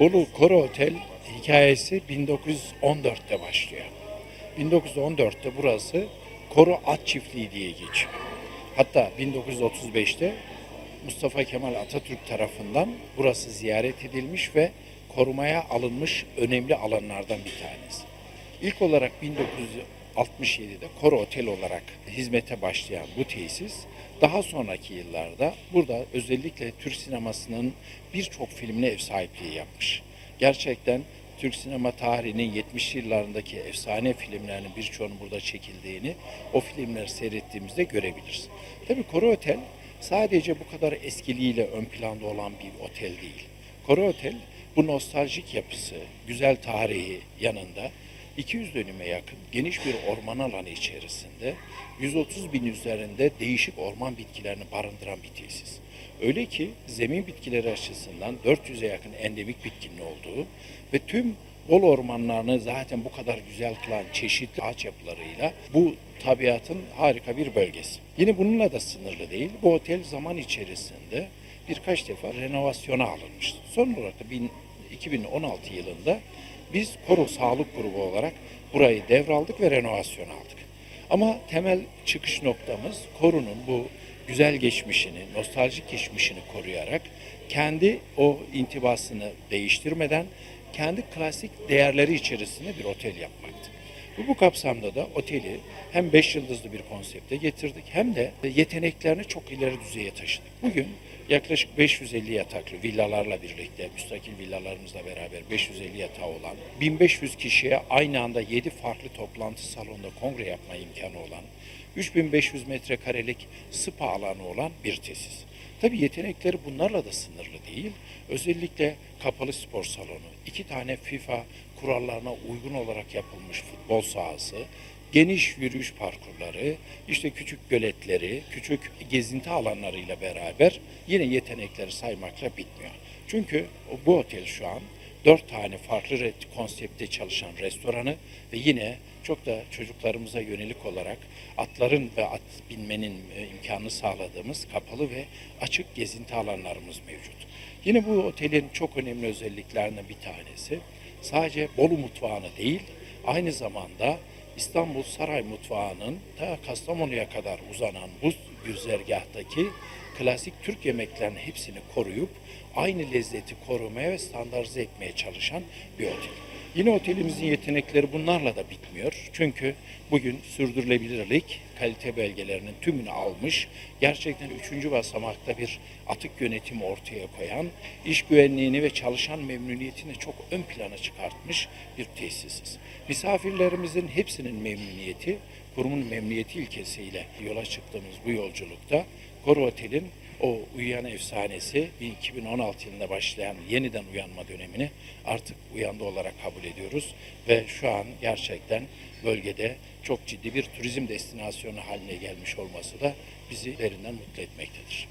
Bolu Koro Otel hikayesi 1914'te başlıyor. 1914'te burası Koro At Çiftliği diye geçiyor. Hatta 1935'te Mustafa Kemal Atatürk tarafından burası ziyaret edilmiş ve korumaya alınmış önemli alanlardan bir tanesi. İlk olarak 1967'de Koro Otel olarak hizmete başlayan bu tesis daha sonraki yıllarda burada özellikle Türk sinemasının birçok filmine ev sahipliği yapmış. Gerçekten Türk sinema tarihinin 70 yıllarındaki efsane filmlerinin birçoğunun burada çekildiğini o filmleri seyrettiğimizde görebiliriz. Tabii Koro Otel sadece bu kadar eskiliğiyle ön planda olan bir otel değil. Koro Otel bu nostaljik yapısı, güzel tarihi yanında 200 dönüme yakın geniş bir orman alanı içerisinde 130 bin üzerinde değişik orman bitkilerini barındıran bir tesis. Öyle ki zemin bitkileri açısından 400'e yakın endemik bitkinin olduğu ve tüm bol ormanlarını zaten bu kadar güzel kılan çeşitli ağaç yapılarıyla bu tabiatın harika bir bölgesi. Yine bununla da sınırlı değil. Bu otel zaman içerisinde birkaç defa renovasyona alınmıştı. Son olarak da bin- 2016 yılında biz Koro Sağlık Grubu olarak burayı devraldık ve renovasyon aldık. Ama temel çıkış noktamız Koru'nun bu güzel geçmişini, nostaljik geçmişini koruyarak kendi o intibasını değiştirmeden kendi klasik değerleri içerisinde bir otel yapmaktı. Bu, bu kapsamda da oteli hem 5 yıldızlı bir konsepte getirdik hem de yeteneklerini çok ileri düzeye taşıdık. Bugün yaklaşık 550 yataklı villalarla birlikte, müstakil villalarımızla beraber 550 yatağı olan, 1500 kişiye aynı anda 7 farklı toplantı salonunda kongre yapma imkanı olan, 3500 metrekarelik spa alanı olan bir tesis. Tabii yetenekleri bunlarla da sınırlı değil. Özellikle kapalı spor salonu, iki tane FIFA kurallarına uygun olarak yapılmış futbol sahası, geniş yürüyüş parkurları, işte küçük göletleri, küçük gezinti alanlarıyla beraber yine yetenekleri saymakla bitmiyor. Çünkü bu otel şu an dört tane farklı konsepte çalışan restoranı ve yine çok da çocuklarımıza yönelik olarak atların ve at binmenin e, imkanını sağladığımız kapalı ve açık gezinti alanlarımız mevcut. Yine bu otelin çok önemli özelliklerinden bir tanesi sadece Bolu mutfağını değil aynı zamanda İstanbul Saray Mutfağı'nın ta Kastamonu'ya kadar uzanan bu güzergahtaki klasik Türk yemeklerinin hepsini koruyup aynı lezzeti korumaya ve standartize etmeye çalışan bir otel. Yine otelimizin yetenekleri bunlarla da bitmiyor. Çünkü bugün sürdürülebilirlik kalite belgelerinin tümünü almış, gerçekten üçüncü basamakta bir atık yönetimi ortaya koyan, iş güvenliğini ve çalışan memnuniyetini çok ön plana çıkartmış bir tesisiz. Misafirlerimizin hepsinin memnuniyeti, kurumun memnuniyeti ilkesiyle yola çıktığımız bu yolculukta Koru Otel'in o uyuyan efsanesi 2016 yılında başlayan yeniden uyanma dönemini artık uyandı olarak kabul ediyoruz ve şu an gerçekten bölgede çok ciddi bir turizm destinasyonu haline gelmiş olması da bizi derinden mutlu etmektedir.